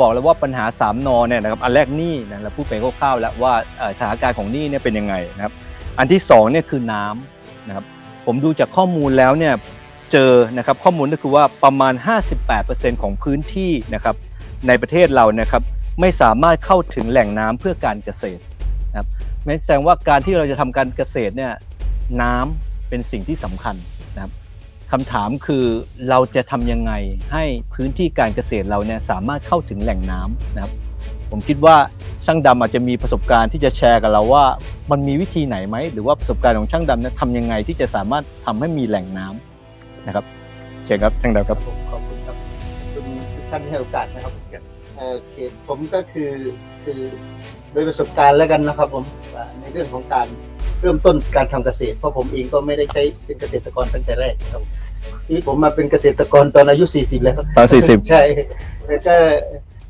บอกแล้วว่าปัญหา3นอเนี่ยนะครับอันแรกหนี้นะเราพูดไปคร่าวๆแล้วว่าสถานการณ์ของหนี้เนี่ยเป็นยังไงนะครับอันที่สองเนี่ยคือน้ำนะครับผมดูจากข้อมูลแล้วเนี่ยเจอนะครับข้อมูลก็คือว่าประมาณ 58%ของพื้นที่นะครับในประเทศเรานะครับไม่สามารถเข้าถึงแหล่งน้ำเพื่อการเกษตรนะครับไม่แสดงว่าการที่เราจะทำการเกษตรเนี่ยน้ำเป็นสิ่งที่สำคัญ คำถามคือเราจะทำยังไงให้พื้นที่การเกษตรเราเนี่ยสามารถเข้าถึงแหล่งน้ำนะครับ ผมคิดว่าช่างดำอาจจะมีประสบการณ์ที่จะแชร์กับเราว่า มันมีวิธีไหนไหม หรือว่าประสบการณ์ของช่างดำเนี่ยทำยังไงที่จะสามารถทำให้มีแหล่งน้ำนะครับเชิญครับช่างดำครับขอบคุณครับคุณทุกท่านที่ให้โอกาสนะครับเอ่อโอเคผมก็คือคือโดยประสบการณ์แล้วกันนะครับผมในเรื่องของการเริ่มต้นการทำเกษตรเพราะผมเองก็ไม่ได้ใช้เป็นเกษตรกรตั้งแต่แรกครับ ชีวิตผมมาเป็นเกษตรกรตอนอายุ 40 แล้วครับตอน40ใช่แล้วก็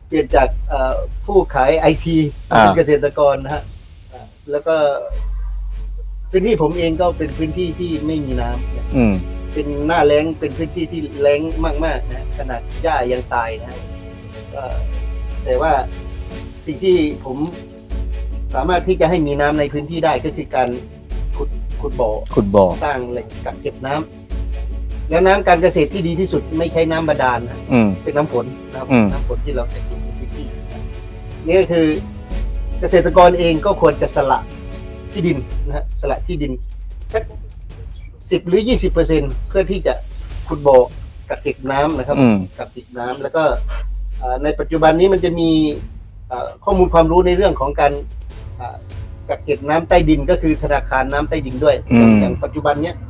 เปลี่ยนจากเอ่อผู้ขายไอทีมาเป็นอ่าเกษตรกรนะฮะอ่าแล้วก็พื้นที่ผมเองก็เป็นพื้นที่ที่ไม่มีน้ำเนี่ยอืม เป็นหน้าแล้งเป็นพื้นที่ที่แล้งมากๆนะขนาดหญ้ายังตายนะก็แต่ว่าสิ่งที่ผมสามารถที่จะให้มีน้ำในพื้นที่ได้ก็คือการขุดขุดบ่อ ขุดบ่อ สร้างแหล่งกักเก็บน้ำ แล้วน้ำการเกษตรที่ดีที่สุดไม่ใช้น้ำบาดาลนะอืม เป็นน้ำฝนนะครับอืม น้ำฝนที่เราใช้กินในพื้นที่นี่ก็คือเกษตรกรเองก็ควรจะสละที่ดินนะฮะสละที่ดินสักสิบหรือยี่สิบเปอร์เซ็นเพื่อที่จะขุดบ่อกักเก็บน้ำนะครับ อืม กักเก็บน้ำแล้วก็เอ่อในปัจจุบันนี้มันจะมีเอ่อข้อมูลความรู้ในเรื่องของการเอ่อกักเก็บน้ำใต้ดินก็คือธนาคารน้ำใต้ดินด้วยอืม อย่างปัจจุบันเนี้ยเอ่อ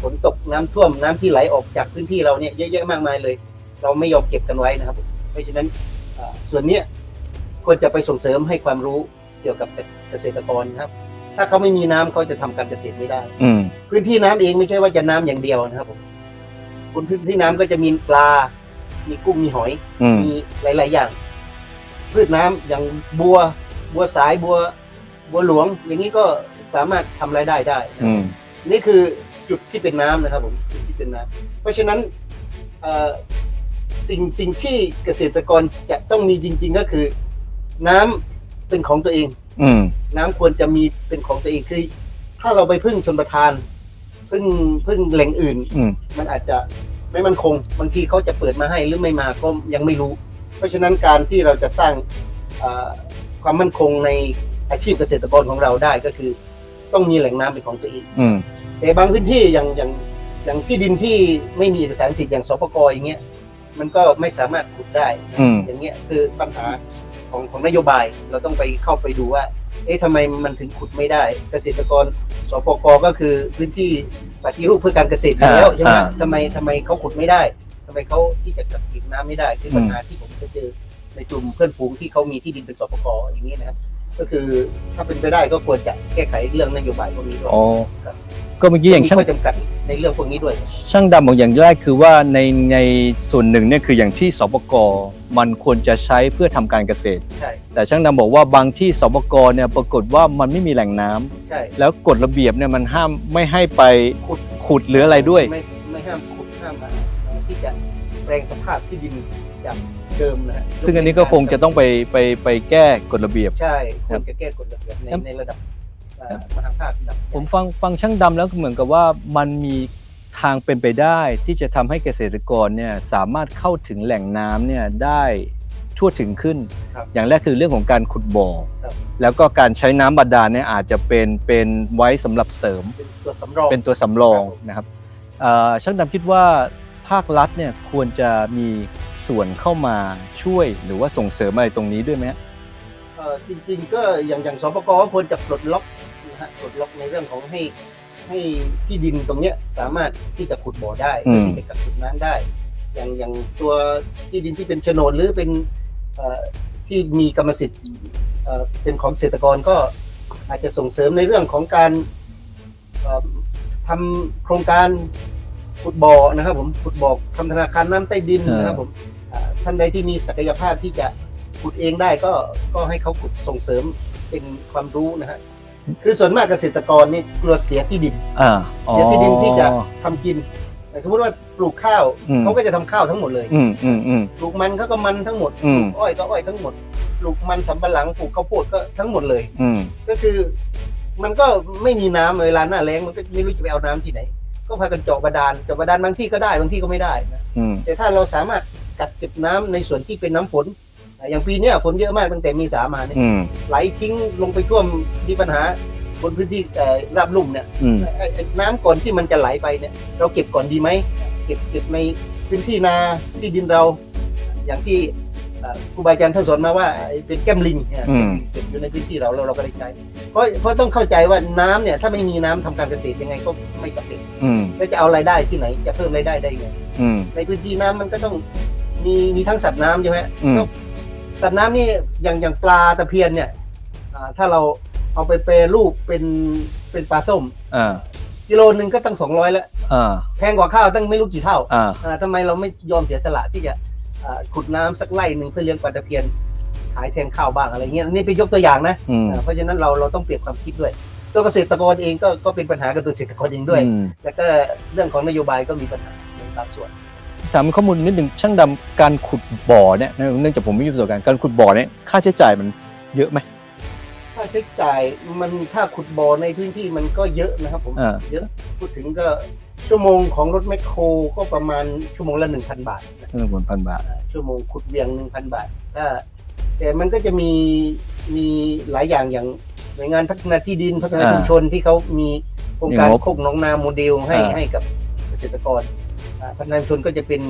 ฝนตกน้ำท่วมน้ำที่ไหลออกจากพื้นที่เราเนี่ยเยอะแยะมากมายเลย เราไม่ยอมเก็บกันไว้นะครับ เพราะฉะนั้นเอ่อส่วนเนี้ยควรจะไปส่งเสริมให้ความรู้เกี่ยวกับเกษตรกรนะครับ ถ้าเขาไม่มีน้ำเขาจะทำการเกษตรไม่ได้ อืมพื้นที่น้ำเองไม่ใช่ว่าจะน้ำอย่างเดียวนะครับผมบนพื้นที่น้ำก็จะมีปลา มีกุ้งมีหอยอืมมีหลาย ๆ อย่าง พืชน้ำอย่างบัว บัวสายบัว บัวหลวง อย่างนี้ก็สามารถทำรายได้ได้นะอืมนี่คือ จุดที่เป็นน้ำนะครับผมจุดที่เป็นน้ำเพราะฉะนั้นเอ่อสิ่งสิ่งที่เกษตรกรจะต้องมีจริง ๆ ก็คือ น้ำเป็นของตัวเอง อืม น้ำควรจะมีเป็นของตัวเองคือ ถ้าเราไปพึ่งชนประทาน พึ่งพึ่งแหล่งอื่น อืม มันอาจจะไม่มั่นคง บางทีเขาจะเปิดมาให้หรือไม่มาก็ยังไม่รู้ เพราะฉะนั้นการที่เราจะสร้างเอ่อความมั่นคงในอาชีพเกษตรกรของเราได้ก็คือ ต้องมีแหล่งน้ำเป็นของตัวเอง อืม แต่บางพื้นที่อย่างอย่างอย่างที่ดินที่ไม่มีเอกสารสิทธิ์อย่างสปกอย่างเงี้ยมันก็ไม่สามารถขุดได้นะอืม อย่างเงี้ยคือปัญหาของของนโยบาย เราต้องไปเข้าไปดูว่า เอ๊ะทำไมมันถึงขุดไม่ได้ เกษตรกรสปกก็คือพื้นที่ปฏิรูปเพื่อการเกษตรอยู่แล้วอ่าใช่ไหมอ่าทำไมทำไมเขาขุดไม่ได้ทำไมเขาที่จะกักเก็บน้ำไม่ได้ คือปัญหาที่ผมไปเจอในกลุ่มเพื่อนฝูงที่เขามีที่ดินเป็นสปกอย่างนี้นะครับก็คือถ้าเป็นไปได้ก็ควรจะแก้ไขเรื่องนโยบายพวกนี้ด้วยอ๋อ ก็เมื่อกี้อย่างมีช่างข้อจำกัดในเรื่องพวกนี้ด้วย ช่างดำบอกอย่างแรกคือว่าในในส่วนหนึ่งเนี่ยคืออย่างที่สปกมันควรจะใช้เพื่อทำการเกษตร ใช่ แต่ช่างดำบอกว่าบางที่สปกเนี่ยปรากฏว่ามันไม่มีแหล่งน้ำใช่แล้วกฎระเบียบเนี่ยมันห้ามไม่ให้ไปขุดขุดหรืออะไรด้วย ไม่ไม่ห้ามขุดห้ามอะไรที่จะแปลงสภาพที่ดินจากเดิมนะฮะซึ่งอันนี้ก็คงจะต้องไปไปไปแก้กฎระเบียบ ใช่คครัวบรจะแก้กฎระเบียบในครับในระดับ เอ่อมหาภาคระดับผมฟังฟังช่างดำแล้วก็เหมือนกับว่ามันมีทางเป็นไปได้ ที่จะทำให้เกษตรกรเนี่ยสามารถเข้าถึงแหล่งน้ำเนี่ยได้ทั่วถึงขึ้น ครับ อย่างแรกคือเรื่องของการขุดบ่อ ครับ แล้วก็การใช้น้ำบาดาลเนี่ยอาจจะเป็นเป็นไว้สำหรับเสริม เป็นตัวสำรอง เป็นตัวสำรองครับผม นะครับเอ่อช่างดำคิดว่าภาครัฐเนี่ยควรจะมีส่วนเข้ามาช่วยหรือว่าส่งเสริมอะไรตรงนี้ด้วยไหมฮะ เอ่อจริง ๆ ก็อย่างอย่างสปกก็ควรจะปลดล็อกนะฮะปลดล็อกในเรื่องของให้ให้ที่ดินตรงเนี้ยสามารถที่จะขุดบ่อได้อืม ที่จะกักเก็บน้ำได้ อย่างอย่างตัวที่ดินที่เป็นโฉนดหรือเป็นเอ่อที่มีกรรมสิทธิ์เอ่อเป็นของเกษตรกรก็อาจจะส่งเสริมในเรื่องของการเอ่อทำโครงการขุดบ่อนะครับผมขุดบ่อทำธนาคารน้ำใต้ดินเออนะครับผมอ่าท่านใดที่มีศักยภาพที่จะขุดเองได้ก็ก็ให้เขาขุดส่งเสริมเป็นความรู้นะฮะ คือส่วนมากเกษตรกรนี่กลัวเสียที่ดินอ่าอ๋อ เสียที่ดินที่จะทำกินแต่สมมติว่าปลูกข้าวอืม เขาก็จะทำข้าวทั้งหมดเลยอืมอืมอืม ปลูกมันเขาก็มันทั้งหมดอืปม ลูกอ้อยก็อ้อยทั้งหมดปลูกมันสำปะหลังปลูกข้าวโพดก็ทั้งหมดเลย อืมก็คือ มันก็ไม่มีน้ำเวลาหน้าแล้งมันก็ไม่รู้จะไปเอาน้ำที่ไหน ก็พากันเจาะบาดาลเจาะบาดาลบางที่ก็ได้บางที่ก็ไม่ได้นะอืมแต่ถ้าเราสามารถกักเก็บน้ำในส่วนที่เป็นน้ำฝน อะอย่างปีเนี้ยฝนเยอะมากตั้งแต่เมีสามาเนี่ยอืม ไหลทิ้งลงไปท่วมมีปัญหาบนพื้นที่เอ่อราบลุ่มเนี่ยอืม ไอ้ไอ้น้ำก่อนที่มันจะไหลไปเนี่ย เราเก็บก่อนดีไหมเก็บเก็บในพื้นที่นาที่ดินเรา อย่างที่เอ่อครูบาอาจารย์ท่านสอนมาว่าไอ้เป็นแก้มลิงเนี่ยอืม เก็บอยู่ในพื้นที่เราเราเราก็ได้ใช้เพราะเพราะต้องเข้าใจว่าน้ำเนี่ยถ้าไม่มีน้ำทำการเกษตรยังไงก็ไม่สำเร็จอืม แล้วจะเอารายได้ที่ไหน จะเพิ่มรายได้ได้ยังไง อืม ในพื้นที่น้ำมันก็ต้องมีมีทั้งสัตว์น้ำใช่ไหมอืม ก็ สัตว์น้ำนี่อย่างอย่างปลาตะเพียนเนี่ยอ่าถ้าเราเอาไปแปรรูปเป็นเป็นปลาส้ม อ่ากิโลหนึ่งก็ตั้งสองร้อยแล้วอ่าแพงกว่าข้าวตั้งไม่รู้กี่เท่าอ่าอ่าทำไมเราไม่ยอมเสียสละที่จะอ่าขุดน้ำสักไร่หนึ่งเพื่อเลี้ยงปลาตะเพียนขายแทนข้าวบ้างอะไรเงี้ยนี่เป็นยกตัวอย่างนะอืมอ่าเพราะฉะนั้นเราเราต้องเปลี่ยนความคิดด้วย ตัวเกษตรกรเองก็ก็เป็นปัญหากับตัวเกษตรกรเองด้วย อืมแล้วก็เรื่องของนโยบายก็มีปัญหาในบางส่วน ถามข้อมูลนิดหนึ่งช่างดำการขุดบ่อเนี่ยเนื่องจากผมไม่มีประสบการณ์การขุดบ่อเนี่ยค่าใช้จ่ายมันเยอะไหมค่าใช้จ่ายมันถ้าขุดบ่อในพื้นที่มันก็เยอะนะครับผมอ่าเยอะพูดถึงก็ชั่วโมงของรถแมคโครก็ประมาณชั่วโมงละหนึ่งพันบาทนะเรื่องบนพันบาทอ่าชั่วโมงขุดเวียงหนึ่งพันบาทถ้าแต่มันก็จะมีมีหลายอย่างอย่างหน่วยงานพัฒนาที่ดินพัฒนาอ่าชุมชนที่เขามีโครงการมีงบโคกหนองนาโมเดลให้อ่าให้กับเกษตรกร อ่าพัฒนาชุมชนก็จะเป็น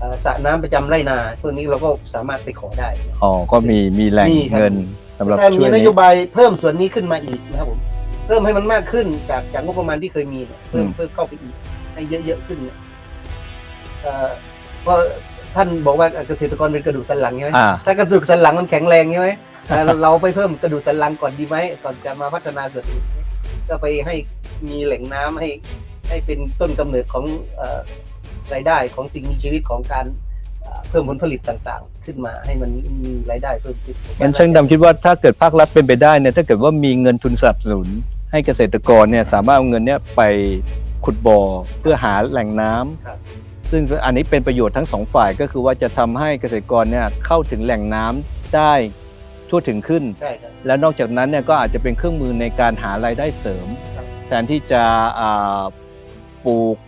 อ่าสระน้ำประจำไร่นาพวกนี้เราก็สามารถไปขอได้อ๋อก็มีมีแหล่งมีครับเงินสำหรับถ้าช่มีวยนนี้โยบายเพิ่มส่วนนี้ขึ้นมาอีกนะครับผมเพิ่มให้มันมากขึ้นจากจากงบประมาณที่เคยมีเนี่ยเพิ่มอืมเพิ่มเข้าไปอีกให้เยอะๆขึ้นเนี่ยเอ่อเพราะท่านบอกว่าเกษตรกรเป็นกระดูกสันหลังใช่ไหมอ่าถ้ากระดูกสันหลังมันแข็งแรงใช่ไหมเอ่อเราไปเพิ่มกระดูกสันหลังก่อนดีไหมก่อนจะมาพัฒนาส่วนอื่นก็ไปให้มีแหล่งน้ำให้ให้เป็นต้นกำเนิดของเอ่อ รายได้ของสิ่งมีชีวิตของการเอ่อเพิ่มผลผลิตต่างๆ ขึ้นมาให้มันมีรายได้เพิ่มขึ้นงั้นช่างดำคิดว่าถ้าเกิดภาครัฐเป็นไปได้เนี่ยถ้าเกิดว่ามีเงินทุนสนับสนุน ให้เกษตรกรเนี่ยสามารถเอาเงินเนี่ยไปขุดบ่อเพื่อหาแหล่งน้ำครับซึ่งอันนี้เป็นประโยชน์ทั้งสองฝ่ายก็คือว่าจะทำให้เกษตรกรเนี่ยเข้าถึงแหล่งน้ำได้ทั่วถึงขึ้นใช่ครับและนอกจากนั้นเนี่ยก็อาจจะเป็นเครื่องมือในการหารายได้เสริมครับแทนที่จะอ่าปลูกอ่า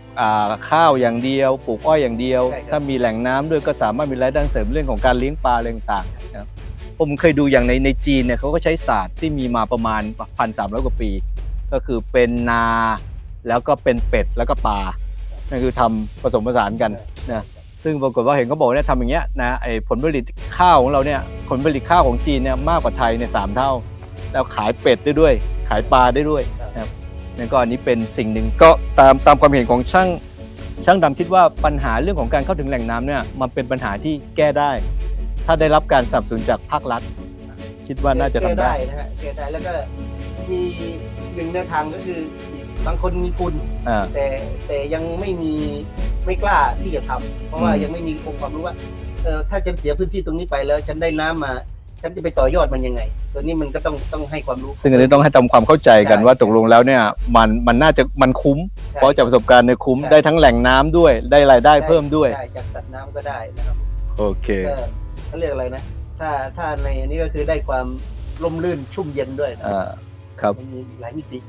ข้าวอย่างเดียว ปลูกอ้อยอย่างเดียว ถ้ามีแหล่งน้ำด้วยก็สามารถมีรายได้เสริมเรื่องของการเลี้ยงปลาอะไรต่างๆนะครับผมเคยดูอย่างในในจีนเนี่ยเขาก็ใช้ศาสตร์ที่มีมาประมาณพันสามร้อยกว่าปี ก็คือเป็นนาแล้วก็เป็นเป็ดแล้วก็ปลานั่นคือทำผสมผสานกันนะซึ่งปรากฏว่าเห็นเขาบอกเนี่ยทำอย่างเงี้ยนะไอ้ผลผลิตข้าวของเราเนี่ยผลผลิตข้าวของจีนเนี่ยมากกว่าไทยเนี่ยสามเท่า แล้วขายเป็ดได้ด้วย ขายปลาได้ด้วยนะครับ นั่นก็อันนี้เป็นสิ่งหนึ่งก็ตามตามความเห็นของช่างช่างดำคิดว่าปัญหาเรื่องของการเข้าถึงแหล่งน้ำเนี่ยมันเป็นปัญหาที่แก้ได้ ถ้าได้รับการสนับสนุนจากภาครัฐ คิดว่าน่าจะทำแก้ได้ นะฮะแก้ได้แล้วก็มีหนึ่งแนวทางก็คือบางคนมีทุน อ่า แต่แต่ยังไม่มีไม่กล้าที่จะทำเพราะว่าอืม ยังไม่มีองค์ความรู้ว่าเออถ้าฉันเสียพื้นที่ตรงนี้ไปแล้ว ฉันได้น้ำมา ฉันจะไปต่อยอดมันยังไง ตัวนี้มันก็ต้องต้องให้ความรู้ ซึ่งอันนี้ต้องให้ทำความเข้าใจกันใช่ว่าตกลงแล้วเนี่ยมันมันน่าจะมันคุ้ม ใช่เพราะจากประสบการณ์เนี่ยคุ้มใช่ ได้ทั้งแหล่งน้ำด้วยได้รายได้เพิ่มด้วย ได้จากสัตว์น้ำก็ได้นะครับโอเค ก็เขาเรียกอะไรนะ ถ้าถ้าในอันนี้ก็คือได้ความร่มรื่นชุ่มเย็นด้วยนะอ่า ครับ มันมีหลายมิติ